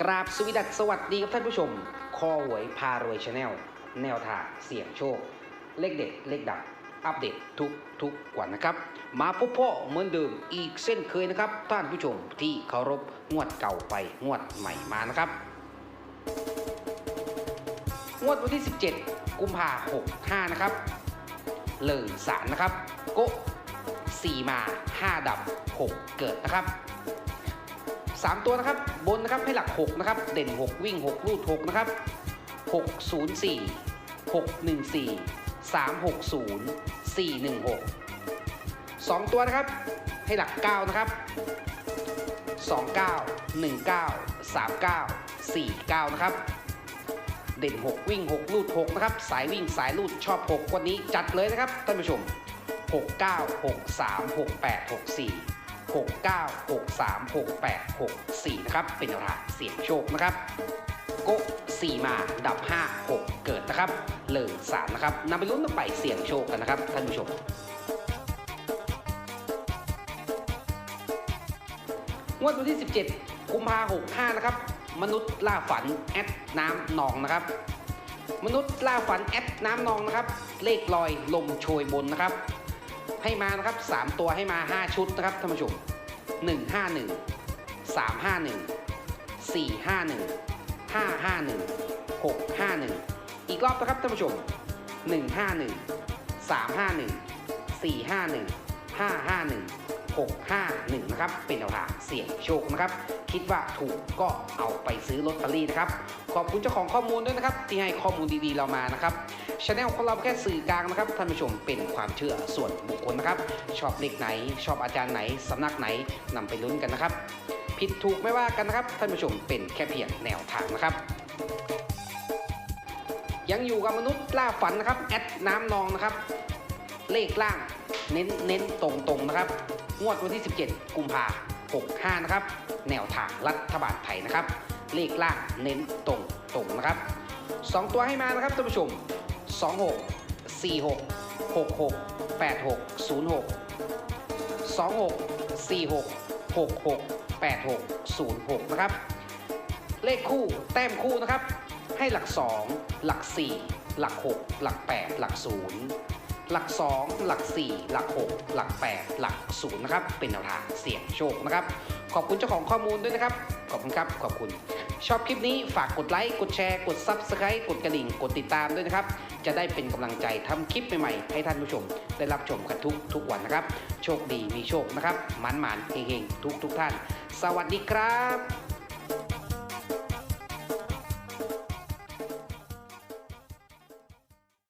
กราบสวีดัสสวัสดีครับท่านผู้ชม คอหวยพารวยชาแนลแนวทางเสี่ยงโชค เลขเด็ดเลขดับอัปเดตทุกทุกวันนะครับ มาพบพ่อเหมือนเดิมอีกเส้นเคยนะครับ ท่านผู้ชมที่เคารพงวดเก่าไปงวดใหม่มานะครับ งวดวันที่ 17 กุมภาหกห้านะครับเลิงสารนะครับโกะ4มา5ดับ6เกิดนะครับ 3 ตัวนะครับ บนนะครับให้หลัก 6 นะครับ เด่น 6 วิ่ง 6 รูด 6 นะครับ 604 614 360 416 2 ตัวนะครับ ให้หลัก 9 นะครับ 29 19 39 49 นะครับ เด่น 6 วิ่ง 6 ลูด 6 นะครับ สายวิ่งสายลูดชอบ 6 วันนี้จัดเลยนะครับท่านผู้ชม 69 63 68 64 69 63 68 64 นะครับ เป็นแนวทาเสี่ยงโชคนะครับ โกะ4มา ดับ 5 6 เกิดนะครับ เลิง3นะครับนำไปลุ้นไปเสี่ยงโชคกันนะครับ ท่านผู้ชมงวดวันที่ 17 กุมภาหกห้านะครับ มนุษย์ล่าฝันแอดน้ำนองนะครับ มนุษย์ล่าฝันแอดน้ำนองนะครับ เลขลอยลมโชยบนนะครับ ให้มานะครับ 3 ตัวให้มา 5 ชุดนะครับท่านผู้ชม 151 351 451 551 651 อีกรอบนะครับท่านผู้ชม 151 351 451 551 651 นะครับ เป็นแนวทางเสี่ยงโชคนะครับ คิดว่าถูกก็เอาไปซื้อลอตเตอรี่นะครับ ขอบคุณเจ้าของข้อมูลด้วยนะครับ ที่ให้ข้อมูลดีๆเรามานะครับ ช anel ของเราแค่สื่อกลางนะครับท่านผู้ชมเป็นความเชื่อส่วนบุคคลนะครับ ชอบเลขไหน ชอบอาจารย์ไหนสำนักไหนนำไปลุ้นกันนะครับ ผิดถูกไม่ว่ากันนะครับท่านผู้ชมเป็นแค่เพียงแนวทางนะครับยังอยู่กับมนุษย์ล่าฝันนะครับแอดน้ำนองนะครับ เลขล่างเน้นเน้นตรงตรงๆนะครับ งวดวันที่ 17 กุมภา65 นะครับ แนวทางรัฐบาลไทยนะครับ เลขล่างเน้นตรงตรงนะครับ 2 ตัวให้มานะครับท่านผู้ชม 26 46 66 86 06 26 46 66 86 06 นะครับ เลขคู่แต้มคู่นะครับ ให้หลัก 2 หลัก 4 หลัก 6 หลัก 8 หลัก 0หลัก 2 หลัก 4 หลัก 6 หลัก 8 หลัก0นะครับ เป็นแนวทางเสี่ยงโชคนะครับ ขอบคุณเจ้าของข้อมูลด้วยนะครับ ขอบคุณครับ ขอบคุณ ชอบคลิปนี้ฝากกดไลค์กดแชร์กด Subscribe กดกระดิ่งกดติดตามด้วยนะครับ จะได้เป็นกำลังใจทำคลิปใหม่ๆ ให้ท่านผู้ชม ได้รับชมกันทุกทุกวันนะครับ โชคดีมีโชคนะครับหมันหมันๆเฮงๆทุกทุกๆท่าน สวัสดีครับ